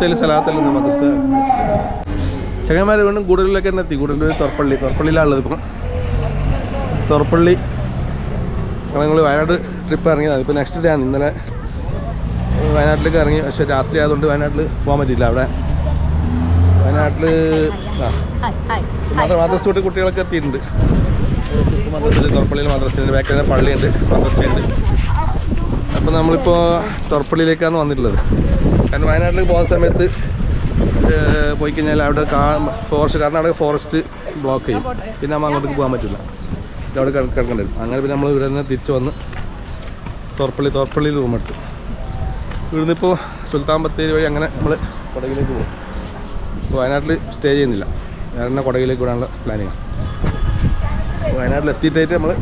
മദ്രസയിൽ സ്ഥലത്തല്ല മദ്രസ ചങ്ങന്മാർ വീണ്ടും കൂടുതലൊക്കെ തന്നെ എത്തി കൂടുതൽ തുറപ്പള്ളി തുറപ്പള്ളിയിലാണുള്ളത് ഇപ്പം. തുറപ്പള്ളി ഞങ്ങൾ വയനാട് ട്രിപ്പ് ഇറങ്ങിയതാണ് ഇപ്പോൾ നെക്സ്റ്റ് ഡേ ആണ്. ഇന്നലെ വയനാട്ടിലേക്ക് ഇറങ്ങി. പക്ഷേ രാത്രി ആയതുകൊണ്ട് വയനാട്ടിൽ പോകാൻ പറ്റിയില്ല അവിടെ. വയനാട്ടിൽ മദ്രസ തൊട്ട് കുട്ടികളൊക്കെ എത്തിയിട്ടുണ്ട്. മദ്രസയിൽ തുറപ്പള്ളിയിൽ മദ്രസയുണ്ട് ബാക്കിൽ തന്നെ പള്ളിയുണ്ട്. മദ്രസയുണ്ട്. അപ്പോൾ നമ്മളിപ്പോൾ തുറപ്പള്ളിയിലേക്കാണ് വന്നിട്ടുള്ളത്. കാരണം വയനാട്ടിലേക്ക് പോകുന്ന സമയത്ത് പോയി കഴിഞ്ഞാൽ അവിടെ ഫോറസ്റ്റ് കർണാടക ഫോറസ്റ്റ് ബ്ലോക്ക് ചെയ്യും. പിന്നെ നമ്മൾ അങ്ങോട്ടേക്ക് പോകാൻ പറ്റില്ല. അവിടെ കിട- കിടക്കേണ്ടി അങ്ങനെ പിന്നെ നമ്മൾ ഇവിടെ നിന്ന് തിരിച്ച് വന്ന് തുറപ്പള്ളി തുറപ്പള്ളിയിൽ റൂം എടുത്തു. ഇവിടുന്ന് ഇപ്പോൾ സുൽത്താൻ ബത്തേരി വഴി അങ്ങനെ നമ്മൾ കൊടകിലേക്ക് പോകും. വയനാട്ടിൽ സ്റ്റേ ചെയ്യുന്നില്ല. വേറെ കൊടകിലേക്ക് വിടാനുള്ള പ്ലാനിങ് വയനാട്ടിൽ എത്തിയിട്ടായിട്ട് നമ്മൾ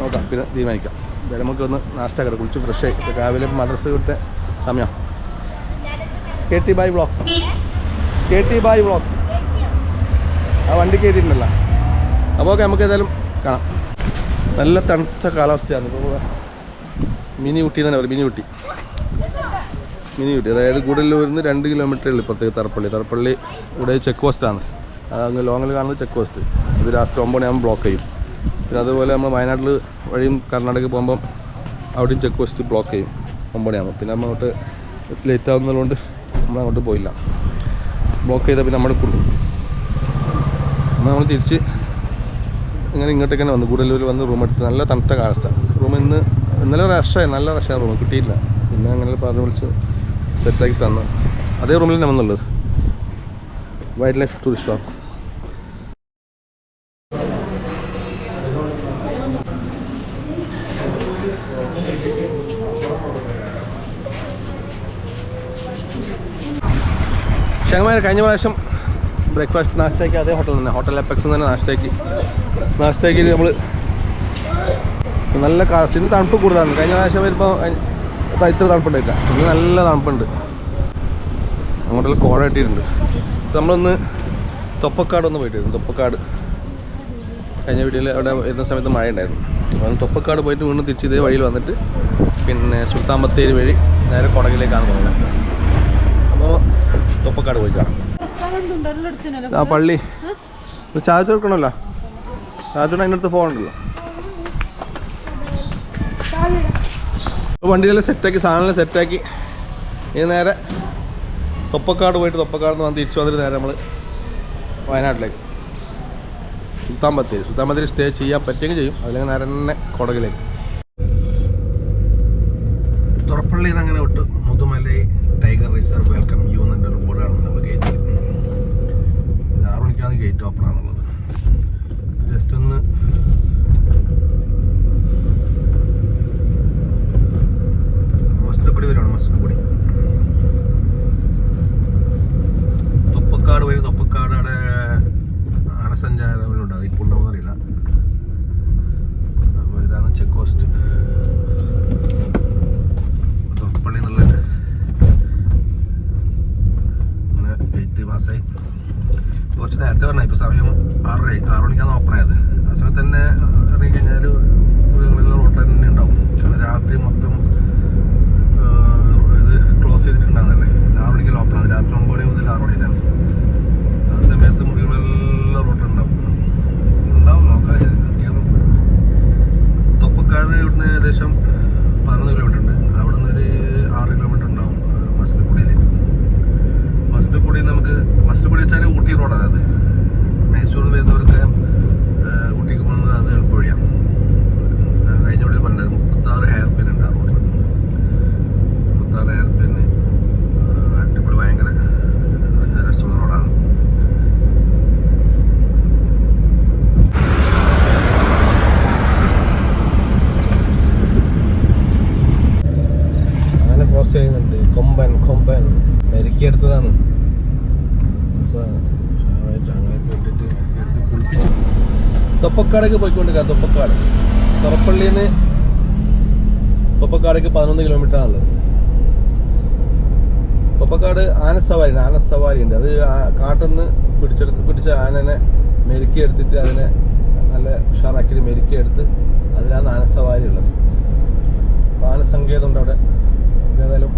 നോക്കാം. പിന്നെ തീരുമാനിക്കാം. നമുക്ക് ഒന്ന് നാഷ്ട കിടക്കും കുളിച്ച് ഫ്രഷ് ആയി. രാവിലെ മദ്രസ വിട്ട സമയം. കെ ടി ബായ് ബ്ലോക്സ് കെ ടി ബായ് ബ്ലോക്സ് ആ വണ്ടി കയറ്റിയിട്ടുണ്ടല്ലോ അപ്പോൾ ഓക്കെ നമുക്ക് ഏതായാലും കാണാം. നല്ല തണുത്ത കാലാവസ്ഥയാണ്. ഇപ്പോൾ മിനി ഊട്ടി തന്നെ പറയും. മിനി ഊട്ടി. മിനി ഊട്ടി. അതായത് ഗൂഡല്ലൂരിൽ നിന്ന് രണ്ട് കിലോമീറ്റർ ഉള്ളു ഇപ്പുറത്തേക്ക് തറപ്പള്ളി. തറപ്പള്ളി ഇവിടെ ചെക്ക് പോസ്റ്റാണ് അങ്ങ് ലോങ്ങിൽ കാണുന്നത് ചെക്ക് പോസ്റ്റ് ഇത് രാത്രി ഒമ്പത് മണിയാകുമ്പോൾ ബ്ലോക്ക് ചെയ്യും. പിന്നെ അതുപോലെ നമ്മൾ വയനാട്ടിൽ വഴിയും കർണാടക പോകുമ്പം അവിടെയും ചെക്ക് പോസ്റ്റ് ബ്ലോക്ക് ചെയ്യും. ഒമ്പണിയാകുമ്പോൾ പിന്നെ നമ്മൾ അങ്ങോട്ട് ലേറ്റ് ആവുന്നതുകൊണ്ട് നമ്മൾ അങ്ങോട്ട് പോയില്ല. ബ്ലോക്ക് ചെയ്താൽ പിന്നെ നമ്മുടെ കുടും. അപ്പോൾ നമ്മൾ തിരിച്ച് ഇങ്ങനെ ഇങ്ങോട്ടേക്ക് തന്നെ വന്നു. കൂടുതലൂർ വന്ന് റൂം എടുത്ത്. നല്ല തണുത്ത കാലാവസ്ഥ. റൂം ഇന്ന് ഇന്നലെ റഷായി നല്ല റഷായ റൂം കിട്ടിയില്ല. പിന്നെ അങ്ങനെ പറഞ്ഞ് വിളിച്ച് സെറ്റാക്കി തന്നു. അതേ റൂമിൽ തന്നെ വന്നുള്ളത് വൈൽഡ് ലൈഫ് ടൂറിസ്റ്റ് ഹോം ശങ്ങമാർ കഴിഞ്ഞ പ്രാവശ്യം ബ്രേക്ക്ഫാസ്റ്റ് നാഷ്ടയ്ക്ക് അതേ ഹോട്ടൽ തന്നെ. ഹോട്ടൽ എപ്പക്സ് തന്നെ നാഷ്ടയ്ക്ക് നാഷ്ടയ്ക്ക് നമ്മൾ നല്ല കാശിന് തണുപ്പ് കൂടുതലാണ്. കഴിഞ്ഞ പ്രാവശ്യം വരുമ്പോൾ ഇത്ര തണുപ്പുണ്ടായില്ല ഇന്ന് നല്ല തണുപ്പുണ്ട്. അങ്ങോട്ടുള്ള കോഴ കിട്ടിയിട്ടുണ്ട്. നമ്മളൊന്ന് തൊപ്പക്കാട് ഒന്ന് പോയിട്ടായിരുന്നു തൊപ്പക്കാട്. കഴിഞ്ഞ വീട്ടിൽ അവിടെ വരുന്ന സമയത്ത് മഴ ഉണ്ടായിരുന്നു അപ്പം തൊപ്പക്കാട് പോയിട്ട് വീണ്ടും തിരിച്ച് ഇതേ വഴിയിൽ വന്നിട്ട് പിന്നെ സുൽത്താൻ ബത്തേരി വഴി നേരെ കുടകിലേക്കാണ് പോകുന്നത്. അപ്പോൾ തൊപ്പക്കാട് പോയി കാണാം ആ പള്ളി. ചാർജ് എടുക്കണമല്ലോ ചാർജ് അതിനടുത്ത് ഫോൺ ഉണ്ടല്ലോ. അപ്പോൾ വണ്ടിയെല്ലാം സെറ്റാക്കി സാധനമെല്ലാം സെറ്റാക്കി ഇനി നേരെ തൊപ്പക്കാട് പോയിട്ട് തൊപ്പക്കാട് നിന്ന് വന്ന് തിരിച്ചു വന്നിട്ട് നേരെ നമ്മൾ വയനാട്ടിലേക്ക്. സുൽത്താൻ ബത്തേരി സുൽത്താൻ ബത്തേരി സ്റ്റേ ചെയ്യാൻ പറ്റുമെങ്കിൽ ചെയ്യും. അല്ലെങ്കിൽ നേരെ തന്നെ കൊടകിലേക്ക്. തുറപ്പള്ളിയിൽ നിന്ന് അങ്ങനെ വിട്ടു. Mudumalai tiger reserve. Welcome you എന്നൊരു ബോർഡാണ് നമ്മൾ ഗേറ്റിൽ ഇത് ആറ് മണിക്കാണ് ഗേറ്റ് ഓപ്പൺ ആണുള്ളത്. ജസ്റ്റ് ഒന്ന് മസ്തുക്കുടി വരുവാണ് മസ്തുക്കുടി തൊപ്പക്കാട് വഴി തൊപ്പക്കാട് അവിടെ ആനസഞ്ചാരങ്ങളുണ്ട് അതിപ്പോൾ ഇപ്പോൾ ഉണ്ടാവും അറിയില്ല അപ്പോൾ ഇതാണ് ചെക്ക് പോസ്റ്റ് തൊപ്പള്ളി എന്നുള്ള പാസ്സായി കുറച്ച് നേരത്തെ പറഞ്ഞ ഇപ്പോൾ സമയം ആറര ആറ് മണിക്കാണ് ഓപ്പൺ ആയത്. ആ സമയത്ത് തന്നെ ഇറങ്ങി കഴിഞ്ഞാൽ മൃഗങ്ങളുള്ള റോട്ടിൽ തന്നെ ഉണ്ടാവും. കാരണം രാത്രി മൊത്തം ആ, ഇത് ക്ലോസ് ചെയ്തിട്ടുണ്ടാകുന്നല്ലേ ആറ് മണിക്കല്ല ഓപ്പൺ ആണ് രാത്രി ഒമ്പത് മണി മുതൽ ആറ് മണിയിലാണ് ആ സമയത്ത് മൃഗങ്ങളെല്ലാം റോട്ടിലുണ്ടാവും ഉണ്ടാവും നോക്കാം ഏത് കിട്ടിയാൽ നോക്കാം തൊപ്പക്കാട് ഇവിടുന്ന് ഏകദേശം പതിനൊന്ന് കിലോമീറ്റർ ഉണ്ട് അവിടുന്ന് ഒരു ആറ് കിലോമീറ്റർ ഉണ്ടാവും മസ്നക്കുടിയിലേക്ക് മസ്നക്കുടി നമുക്ക് മസ്നക്കുടി വെച്ചാൽ ഊട്ടി റോഡാണ് അത് മൈസൂരിൽ വരുന്നവർക്ക് ആ, ഊട്ടിക്ക് പോകുന്നത് അത് എളുപ്പവഴിയാണ് ആ, കഴിഞ്ഞ വഴിയിൽ പറഞ്ഞത് മുപ്പത്താറ് ഹെയർ പിൻ ഉണ്ട് ആ റോഡിൽ മുപ്പത്താറ് ഹെയർ പിന്ന് അടിപൊളി ഭയങ്കര രസമുള്ള റോഡാണ് അങ്ങനെ ക്രോസ് ചെയ്യുന്നുണ്ട് കൊമ്പൻ കൊമ്പൻ മെരുക്കിയെടുത്തതാണ് അപ്പൊ അങ്ങനെ ഇട്ടിട്ട് എടുത്ത് കുളിപ്പിച്ചു തൊപ്പക്കാടേക്ക് പോയിക്കൊണ്ടിരിക്കുക തൊപ്പക്കാട്. തുറപ്പള്ളിയിൽ നിന്ന് തൊപ്പക്കാടേക്ക് പതിനൊന്ന് കിലോമീറ്റർ ആണുള്ളത്. തൊപ്പക്കാട് ആനസവാരി ഉണ്ട് ആനസവാരി ഉണ്ട്. അത് കാട്ടിന്ന് പിടിച്ചെടുത്ത് പിടിച്ച ആനനെ മെരുക്കി എടുത്തിട്ട് അതിനെ നല്ല ഉഷാറാക്കി മെരുക്കി എടുത്ത് അതിലാണ് ആനസവാരി ഉള്ളത്. അപ്പോൾ ആനസങ്കേതം ഉണ്ട് അവിടെ. ഏതായാലും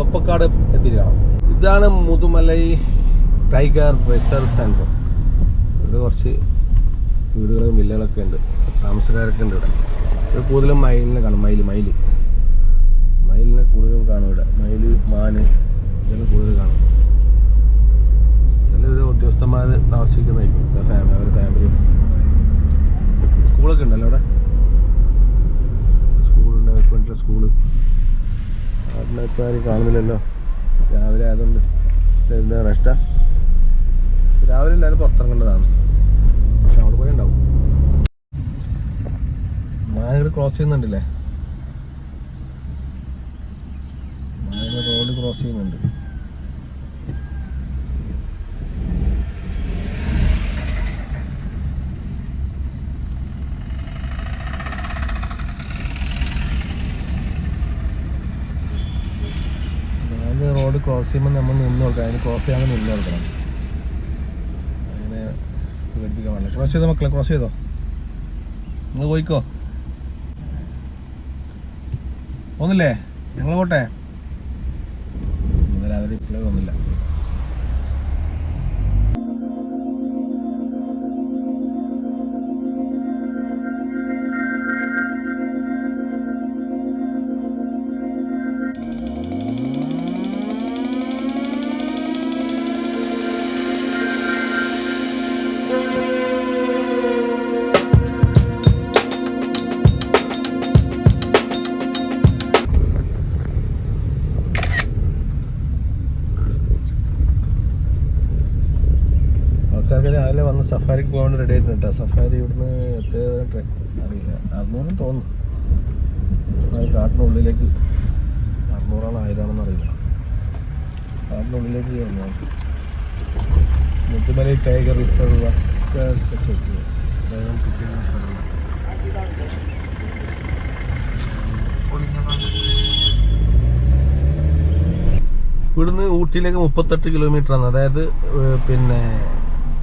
തൊപ്പക്കാട് എത്തിയിട്ട് ഇതാണ് മുതുമലൈ ടൈഗർ റിസർവ് സെന്റർ ഇത് കുറച്ച് വീടുകളും വില്ലകളൊക്കെ ഉണ്ട്. താമസക്കാരൊക്കെ ഉണ്ട് ഇവിടെ. ഇവിടെ കൂടുതലും മയിലിനെ കാണും. മയിൽ മയിൽ. മയിലിനെ കൂടുതലും കാണും ഇവിടെ. മയിൽ മാന് ഇതെല്ലാം കൂടുതൽ കാണും. നല്ലൊരു ഉദ്യോഗസ്ഥന്മാർ താമസിക്കുന്നതായിരിക്കും. ഫാമിലി അവരുടെ ഫാമിലി സ്കൂളൊക്കെ ഉണ്ടല്ലോ അവിടെ? സ്കൂളുണ്ട്. അവർക്ക് വേണ്ടിയിട്ടുള്ള സ്കൂൾ. അവിടെ ഇപ്പോൾ ആരും കാണുന്നില്ലല്ലോ? രാവിലെ ആയതുകൊണ്ട്. എന്താ റെസ്റ്റാ രാവിലെ എല്ലാവരും പുറത്തിറങ്ങേണ്ടതാണ് പക്ഷെ അവിടെ പോയി ഉണ്ടാവും മായകൾ ക്രോസ് ചെയ്യുന്നുണ്ടല്ലേ? മായകൾ റോഡ് ക്രോസ് ചെയ്യുന്നുണ്ട്. റോഡ് ക്രോസ് ചെയ്യുമ്പോൾ നമ്മൾ നിന്ന് കൊടുക്കണം. അതിന് ക്രോസ് ചെയ്യാൻ നിന്ന് കൊടുക്കണം. അങ്ങനെ ക്രോസ് ചെയ്തോ മക്കളെ? ക്രോസ് ചെയ്തോ? നിങ്ങൾ പോയിക്കോ? പോന്നില്ലേ ഞങ്ങൾ പോട്ടെ. അവർ ഇപ്പോഴേ തോന്നില്ല ഇവിടുന്ന് എത്ര അറിയില്ല. അറുന്നൂറും തോന്നുന്നു. കാട്ടിനുള്ളിലേക്ക് അറുന്നൂറാണോ ആയിരമാണെന്ന് അറിയില്ല. കാട്ടിനുള്ളിലേക്ക് വന്നു മുത്തുമലൈ ടൈഗർ റിസർവ് ഇവിടുന്ന് ഊട്ടിയിലേക്ക് മുപ്പത്തെട്ട് കിലോമീറ്റർ ആണ്. അതായത് പിന്നെ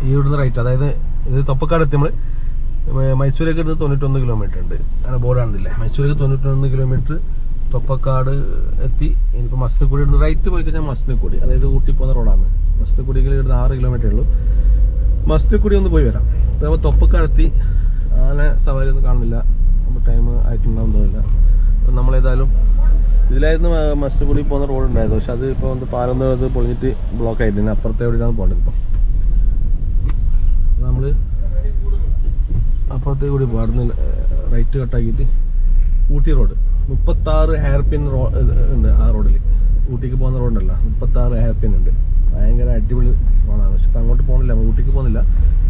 ഈ ഇവിടുന്ന് റൈറ്റ് അതായത് ഇത് തൊപ്പക്കാട് എത്തി നമ്മൾ മൈസൂരേക്ക് എടുത്ത് തൊണ്ണൂറ്റൊന്ന് കിലോമീറ്റർ ഉണ്ട്. അവിടെ ബോർഡ് കാണുന്നില്ലേ മൈസൂരേക്ക് തൊണ്ണൂറ്റൊന്ന് കിലോമീറ്റർ തൊപ്പക്കാട് എത്തി. ഇനിയിപ്പോൾ മസ്നക്കുടി ഉണ്ട് റൈറ്റ് പോയി കഴിഞ്ഞാൽ മസ്നക്കുടി അതായത് ഊട്ടി പോകുന്ന റോഡാണ് മസ്നക്കുടിക്ക് ഇവിടുന്ന് ആറ് കിലോമീറ്റർ ഉള്ളൂ. മസ്നക്കുടി ഒന്ന് പോയി വരാം. അപ്പോൾ തൊപ്പക്കാട് എത്തി. ആന സവാരി ഒന്നും കാണുന്നില്ല. ടൈം ആയിട്ടുണ്ടാവുന്നില്ല അപ്പം നമ്മളേതായാലും ഇതിലായിരുന്നു മസ്നക്കുടി പോകുന്ന റോഡ് ഉണ്ടായത്. പക്ഷെ അത് ഇപ്പോൾ ഒന്ന് പാലം അത് പൊളിഞ്ഞിട്ട് ബ്ലോക്ക് ആയിട്ടുണ്ട് അപ്പുറത്തെ എവിടെയാണ് പോകേണ്ടത് ഇപ്പം? നമ്മൾ അപ്പുറത്തെ കൂടി പോകും അവിടുന്ന് റൈറ്റ് കട്ടാക്കിയിട്ട് ഊട്ടി റോഡ് മുപ്പത്താറ് ഹെയർ പിൻ റോ ഉണ്ട് ആ റോഡിൽ ഊട്ടിക്ക് പോകുന്ന റോഡല്ല മുപ്പത്താറ് ഹെയർ പിൻ ഉണ്ട്. ഭയങ്കര അടിപൊളി റോഡാണ് പക്ഷെ ഇപ്പം അങ്ങോട്ട് പോകുന്നില്ല ഊട്ടിക്ക് പോകുന്നില്ല.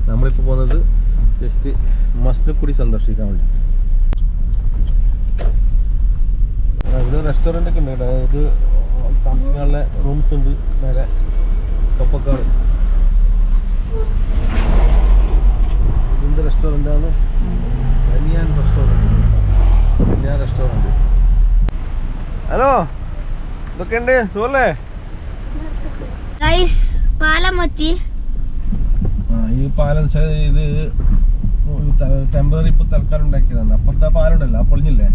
നമ്മളിപ്പോൾ പോകുന്നത് ജസ്റ്റ് മസ്നക്കുടി സന്ദർശിക്കാൻ വേണ്ടി. ഇവിടെ റെസ്റ്റോറന്റ് ഒക്കെ ഉണ്ട് കേട്ടോ. ഇത് താമസിക്കാനുള്ള റൂംസ് ഉണ്ട്. നേരെ തൊപ്പക്കാട്. ഇതൊക്കെയുണ്ട് സുഖല്ലേ? പാലമൊത്തി. ആ ഈ പാലം ഇത് ടെമ്പററി ഇപ്പൊ തൽക്കാലം ഉണ്ടാക്കിയതാണ്. അപ്പുറത്തെ പാലം ഉണ്ടല്ലോ ആ പൊളിഞ്ഞില്ലേ?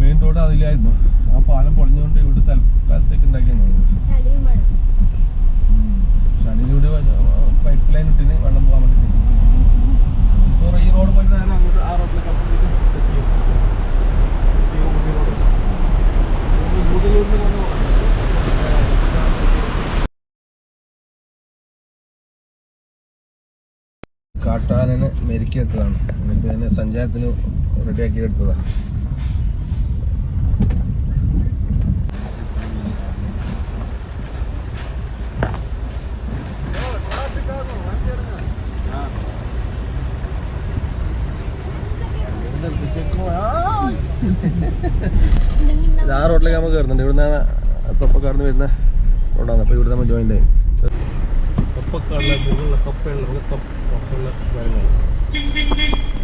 Main road അതിലായിരുന്നു. ആ പാലം പൊളിഞ്ഞുകൊണ്ട് ഇവിടെ തൽക്കാലത്തേക്ക് ഉണ്ടാക്കിയതാണ്. ഷടിയിലൂടെ പൈപ്പ് ലൈൻ ഇട്ടിന് വെള്ളം പോകാൻ വേണ്ടി ഈ റോഡ് പോയിട്ട് നേരെ അങ്ങോട്ട് ആ റോഡിലേക്ക് അപ്പുറത്തേക്ക് എത്തിയോ എത്തിയോ ഊട്ടി റോഡ് ഊട്ടിയിലൂടെ പോകുന്ന കാട്ടാനനെ മെരുക്കിയെടുത്തതാണ്. എന്നിട്ട് തന്നെ സഞ്ചാരത്തിന് റെഡിയാക്കി എടുത്തതാണ് ആ റോഡിലേക്ക് നമ്മൾ കയറുന്നുണ്ട്. ഇവിടുന്ന് തൊപ്പക്കാടുന്ന് വരുന്ന റോഡാണ്. അപ്പോൾ ഇവിടെ നമ്മൾ ജോയിന്റ് ആയി തൊപ്പക്കാടിലെ മുകളിലെ തൊപ്പയുള്ള മുകളിൽ തൊപ്പ തൊപ്പയുള്ള കാര്യങ്ങൾ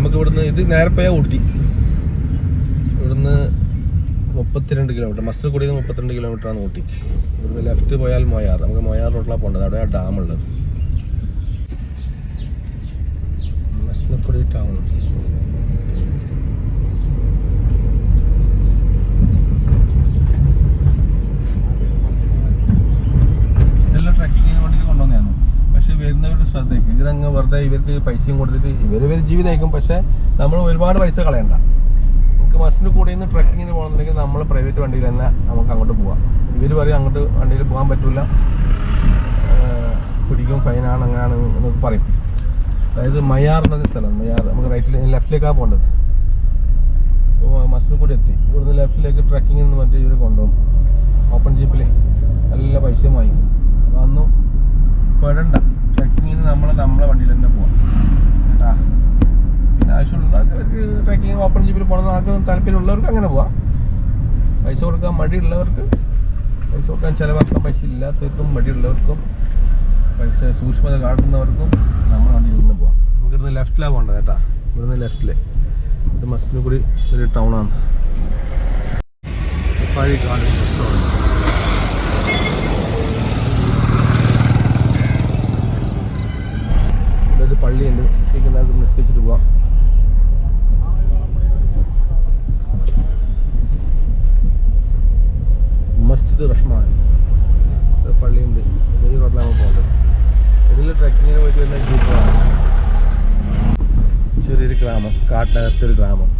നമുക്ക് ഇവിടുന്ന് ഇത് നേരെ പോയാൽ ഊട്ടി. ഇവിടുന്ന് മുപ്പത്തിരണ്ട് കിലോമീറ്റർ മസ്നക്കുടി മുപ്പത്തിരണ്ട് കിലോമീറ്റർ ആണ് ഊട്ടി. ഇവിടുന്ന് ലെഫ്റ്റ് പോയാൽ മൊയാർ. നമുക്ക് മൊയാർ റോഡിലാണ് പോകേണ്ടത് അവിടെ ആ ഡാം ഉള്ളത് കൂടി ടൗൺ ഇതെല്ലാം ട്രക്കിങ്ങിന് വേണ്ടിയിട്ട് കൊണ്ടുവന്നതാണ് പക്ഷെ വരുന്നവരുടെ ശ്രദ്ധയ്ക്ക്. ഇവരങ്ങ് വെറുതെ ഇവർക്ക് പൈസയും കൊടുത്തിട്ട് ഇവർ ഇവർ ജീവിതമായിരിക്കും പക്ഷെ നമ്മൾ ഒരുപാട് പൈസ കളയണ്ട. നമുക്ക് ബസ്സിന് കൂടെ നിന്ന് ട്രക്കിങ്ങിന് പോകണമെന്നുണ്ടെങ്കിൽ നമ്മൾ പ്രൈവറ്റ് വണ്ടിയിൽ തന്നെ നമുക്ക് അങ്ങോട്ട് പോവാം. ഇവർ പറയും അങ്ങോട്ട് വണ്ടിയിൽ പോകാൻ പറ്റില്ല പിടിക്കും ഫൈനാണ് അങ്ങനെയാണ് എന്നൊക്കെ പറയും. അതായത് മയാർ എന്ന സ്ഥലം. മയാർ നമുക്ക് റൈറ്റിൽ ലെഫ്റ്റിലേക്കാണ് പോകേണ്ടത്. അപ്പോൾ മസ്റ്റിൽ കൂടി എത്തി. ഇവിടുന്ന് ലെഫ്റ്റിലേക്ക് ട്രക്കിങ്ങിൽ നിന്ന് മറ്റേ ഇവർ കൊണ്ടുപോകും. ഓപ്പൺ ജീപ്പിൽ നല്ല പൈസയും വാങ്ങി അതൊന്നും പെടണ്ട ട്രക്കിങ്ങിന് നമ്മൾ നമ്മളെ വണ്ടിയിൽ തന്നെ പോവാം. കേട്ടാ? പിന്നെ ആവശ്യമുള്ളവർക്ക് ട്രക്കിങ് ഓപ്പൺ ജീപ്പിൽ പോകണം ആൾക്ക് താല്പര്യമുള്ളവർക്ക് അങ്ങനെ പോവാം. പൈസ കൊടുക്കാൻ മടിയുള്ളവർക്ക് പൈസ കൊടുക്കാൻ ചിലവാക്കാൻ പൈസ ഇല്ലാത്തവർക്കും മടിയുള്ളവർക്കും പൈസ സൂക്ഷ്മത കാട്ടുന്നവർക്കും നമ്മൾ വണ്ടിയിൽ നിന്ന് പോവാം. നമുക്ക് ഇവിടുന്ന് ലെഫ്റ്റിലാണ് പോകേണ്ടത് കേട്ടാ. ഇവിടുന്ന് ലെഫ്റ്റിൽ ഇത് മസ്റ്റിനുകുടി ഒരു ടൗണാണ് പഴയ ഗാർഡൻ റെസ്റ്റോറന്റ് ഇവിടെ ഒരു പള്ളിയുണ്ട് നിസ്കരിച്ചിട്ട് പോവാം. മസ്ജിദ് റഹ്മാൻ. പള്ളിയുണ്ട്. ഈ റോഡിലാണ് പോകുന്നത് ഇതിൽ ട്രക്കിങ്ങിന് പോയിട്ട് വരുന്ന ജീപ്പാണ് ചെറിയൊരു ഗ്രാമം. കാട്ടിനകത്തൊരു ഗ്രാമം.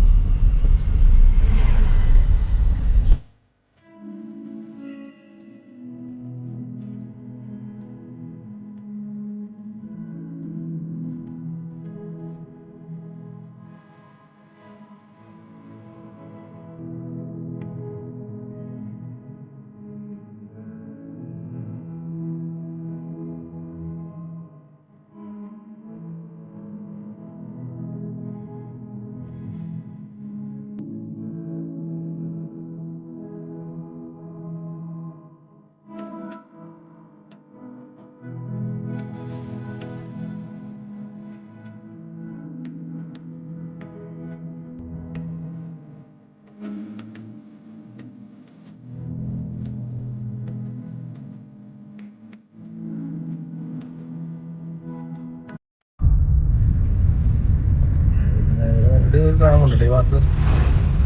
അടിപൊളി കാണുന്നുണ്ട് ഈ ഭാഗത്ത്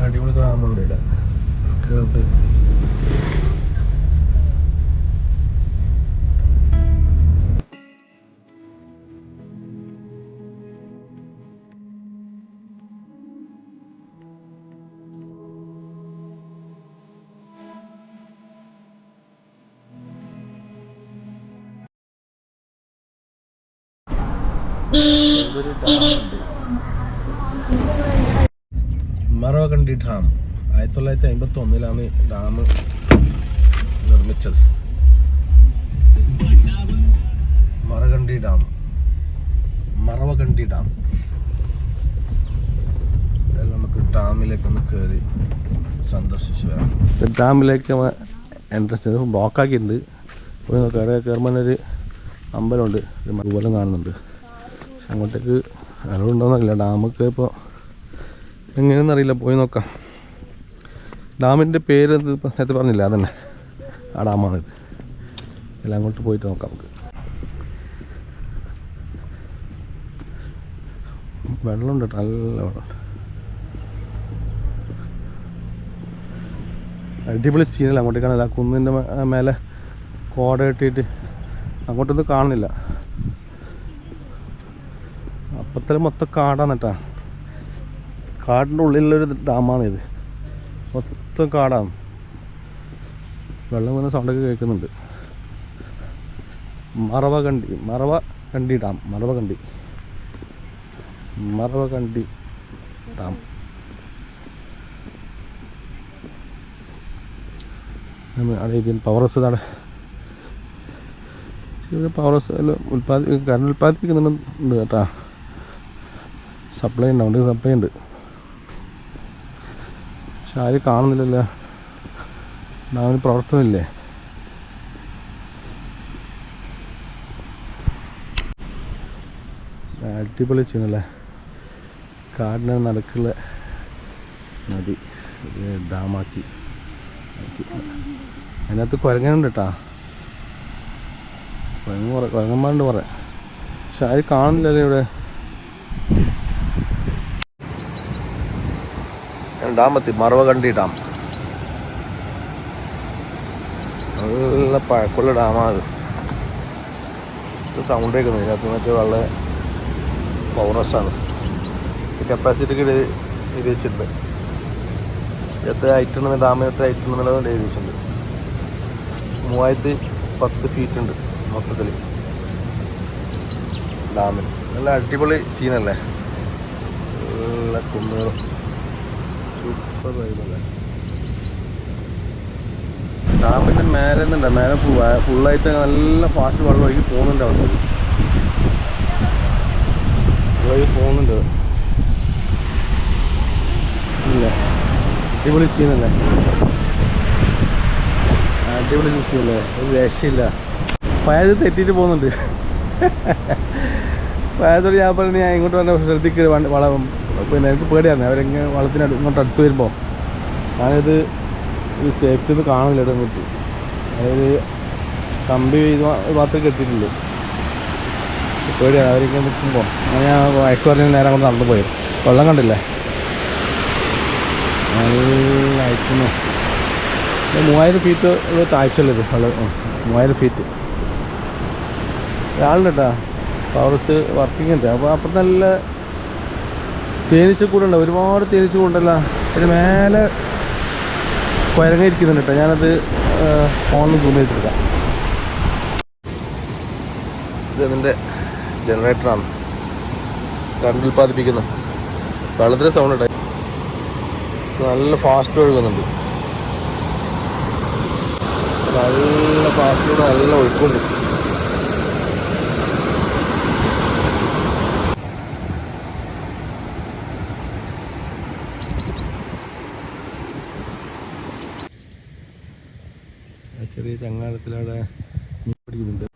അടിപൊളി കാണുന്നുണ്ട് ഇവിടെ. കേട്ട് ഒരു ഡാമുണ്ട്. മറവകണ്ടി ഡാം ആയിരത്തി തൊള്ളായിരത്തി അമ്പത്തി ഒന്നിലാണ് ഡാം നിർമ്മിച്ചത്. മറകണ്ടി ഡാം. മറവകണ്ടി ഡാം. നമുക്ക് ഡാമിലേക്ക് ഒന്ന് കയറി സന്ദർശിച്ച് വരാം. ഡാമിലേക്ക് എൻട്രൻസ് ബ്ലോക്ക് ആക്കിയിട്ടുണ്ട്. പോയി നോക്കാം അവിടെ കയറുമ്പോൾ ഒരു അമ്പലമുണ്ട്. ഒരു മറുപോലും കാണുന്നുണ്ട്. പക്ഷെ അങ്ങോട്ടേക്ക് അലവുണ്ടോന്നറിയില്ല ഡാമൊക്കെ ഇപ്പോൾ എങ്ങനെയെന്ന് അറിയില്ല. പോയി നോക്കാം. ഡാമിന്റെ പേര് നേരത്തെ പറഞ്ഞില്ല? അതന്നെ. ആ ഡാമാണിത്. എല്ലാം അങ്ങോട്ട് പോയിട്ട് നോക്കാം നമുക്ക്. വെള്ളമുണ്ട് നല്ല വെള്ളമുണ്ട്. അടിപൊളി സീനല്ല. അങ്ങോട്ടേക്കാണല്ല കുന്നിന്റെ മേ- മേലെ കോട കെട്ടിയിട്ട് അങ്ങോട്ടൊന്നും കാണുന്നില്ല. അപ്പത്തല മൊത്തം കേട്ടാ. കാടിന്റെ ഉള്ളിലുള്ളൊരു ഡാമാണ് ഇത് മൊത്തം കാടാണ്. വെള്ളം വീണ സൗണ്ടൊക്കെ കേൾക്കുന്നുണ്ട്. Maravakandi dam Maravakandi. Maravakandi dam. അവിടെ ഇതിൽ പവർ ഹൗസ് അവിടെ ഇവിടെ പവർ ഹൗസ് എല്ലാം ഉൽപ്പാദി കറണ്ട് ഉൽപ്പാദിപ്പിക്കുന്നുണ്ട് കേട്ടാ. സപ്ലൈ ഉണ്ട് സപ്ലൈ ഉണ്ട്. പക്ഷെ ആരും കാണുന്നില്ലല്ലോ. ഡാമിന് പ്രവർത്തനമില്ലേ? അടിപൊളി ചെയ്യുന്നല്ലേ കാടിന് നടക്കുള്ള നദി. ഡാമാക്കി. അതിനകത്ത് കുരങ്ങനുണ്ട് കേട്ടാ കുരങ്ങ് കുരങ്ങന്മാരുണ്ട് കുറെ. പക്ഷെ ആര് കാണുന്നില്ലല്ലോ ഇവിടെ. ഡാം എത്തി മറവകണ്ടി ഡാം. നല്ല പഴക്കമുള്ള ഡാമാണ് ഇത്. സൗണ്ട് കേൾക്കുന്നത് ഇതിനകത്ത് മറ്റേ വളരെ പവർനെസ്സാണ് കപ്പാസിറ്റിക്ക് എഴുതി വെച്ചിട്ടുണ്ട്. എത്ര ഹൈറ്റ് ഉണ്ടെന്ന് ഡാമിന് എത്ര ഹൈറ്റ് ഉണ്ടെന്നുള്ളത് എഴുതി വെച്ചിട്ടുണ്ട് മൂവായിരത്തി പത്ത് ഫീറ്റ് ഉണ്ട് മൊത്തത്തിൽ ഡാമിന്. നല്ല അടിപൊളി സീനല്ലേ നല്ല കുന്നുകളും. വൈബല്ലേ ഡാമിന്റെ മേലെ നിന്നുണ്ട്. മേലെ ഫുള്ളായിട്ട് നല്ല ഫാസ്റ്റ് വെള്ളം ഒഴുകി പോകുന്നുണ്ട് അവിടെ. ഒഴുകി പോകുന്നുണ്ട്. ഇല്ല? അടിപൊളി സീനല്ലേ അടിപൊളി സീനല്ലേ ഒരു രക്ഷയില്ല. പയത് തെറ്റിയിട്ട് പോകുന്നുണ്ട്. പയത്തോട് ഞാൻ പറഞ്ഞു ഞാൻ ഇങ്ങോട്ട് വന്ന ശ്രദ്ധിക്കുക വളവും. വളം പിന്നെ എനിക്ക് പേടിയാണ്. അവരെങ്ങനെ വളത്തിനടുത്ത് ഇങ്ങോട്ട് അടുത്ത് വരുമ്പോൾ ഞാനിത് ഈ സേഫ്റ്റി ഒന്ന് കാണില്ല ഇവിടെ കിട്ടി അതായത് കമ്പി ഇത് മാത്രമേ കെട്ടിയിട്ടുള്ളൂ പേടിയാണ്. അവരിങ്ങനെ നിൽക്കുമ്പോൾ ഞാൻ വയസ്സ് പറഞ്ഞ നേരം കൊണ്ട് നടന്നു പോയി. വെള്ളം കണ്ടില്ലേ? നല്ല അയക്കുന്നു. മൂവായിരം ഫീറ്റ് ഉള്ള താഴ്ചയുള്ളത് വെള്ളം മൂവായിരം ഫീറ്റ് ഒരാളുണ്ട് കേട്ടോ പവർസ് വർക്കിംഗ് ഉണ്ട്. അപ്പോൾ അപ്പം നല്ല തേനീച്ചക്കൂടുണ്ട് ഒരുപാട് തേനീച്ചക്കൂടുണ്ടല്ലോ അതിന് മേലെ കുരങ്ങ ഇരിക്കുന്നുണ്ട് കേട്ടോ. ഞാനത് ഫോണിൽ സൂം ചെയ്തിട്ടില്ല ഇത് അതിന്റെ ജനറേറ്ററാണ് കറണ്ട് ഉൽപ്പാദിപ്പിക്കുന്നത് വെള്ളത്തിന് സൗണ്ട് ഉണ്ടായി നല്ല ഫാസ്റ്റ് ഒഴുകുന്നുണ്ട്. നല്ല ഫാസ്റ്റിലൂടെ നല്ല ഒഴുക്കുണ്ട്. ചെറിയ ചങ്ങാടത്തിലവിടെ മീൻ പിടിക്കുന്നുണ്ട്.